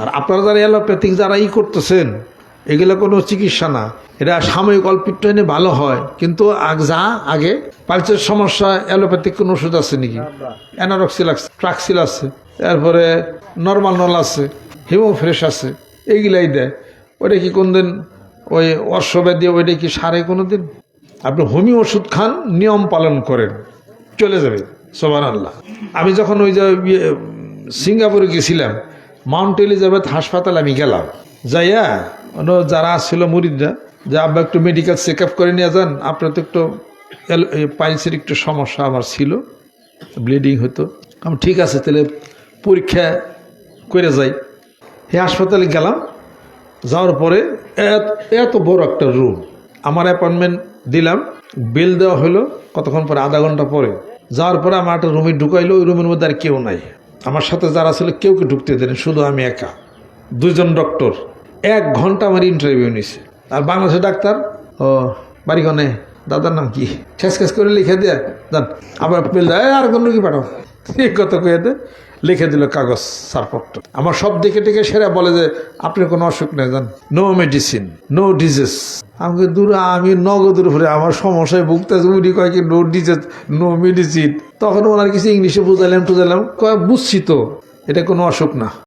আর আপনারা যারা অ্যালোপ্যাথিক যারা ই করতেছেন এগুলো কোনো চিকিৎসা না। এটা সাময়িক অল্প একটু এনে ভালো হয়। কিন্তু যা আগে পালচের সমস্যা অ্যালোপ্যাথিক কোনো ওষুধ আছে নাকি? অ্যানারক্সিল আছে ট্রাক্সিল আছে তারপরে নর্মাল নল আছে হিমোফ্রেশ আছে এইগুলাই দেয়। ওটা কি কোনদিন ওই অশ্বব্যাধি ওইটা কি সারে কোনো দিন আপনি হোমিও ওষুধ খান নিয়ম পালন করেন চলে যাবে। সোমান আল্লাহ আমি যখন ওই যে ইয়ে, সিঙ্গাপুরে গেছিলাম মাউন্ট এলিজাবেথ হাসপাতালে আমি গেলাম। যাইয়া যারা আসছিল মুরিদরা, যে আব্বা একটু মেডিকেল চেক আপ করে নিয়ে যান, আপনার তো একটু পাইলসের একটু সমস্যা আমার ছিল ব্লিডিং হতো। আমি ঠিক আছে, তাহলে পরীক্ষা করে যাই। এই হাসপাতালে গেলাম, যাওয়ার পরে এত বড় একটা রুম আমার অ্যাপয়েন্টমেন্ট দিলাম বিল দেওয়া হলো, কতক্ষণ পরে? আধা ঘণ্টা পরে। যাওয়ার পরে আমার একটা রুমে ঢুকাইলো, ওই রুমের মধ্যে আর কেউ নাই। আমার সাথে যারা ছিল কেউকে ঢুকতে দেন শুধু আমি একা। দুজন ডক্টর এক ঘণ্টা আমার ইন্টারভিউ নিছে। আর বাংলাদেশের ডাক্তার? ও বাড়িগনে দাদার নাম কি? শেষ শেষ করে লিখে দেয়া। যান, আবার দেয় আর কোন রুগী পাঠাও? এই কথা কয়ে দে, লিখে দিল কাগজ সারপত্র আমার সব দেখে টেকে সেরা বলে যে, আপনার কোনো অসুখ নেই জান নো মেডিসিন নো ডিজিজ আমাকে দূর, আমি নগদের উপরে আমার সমস্যায় ভুগতেছে। উনি কয় কি নো ডিজে নো মেডিসিন তখন ওনার কিছু ইংলিশে বোঝালাম টুজাইলাম কয়েক বুঝছি তো, এটা কোনো অসুখ না।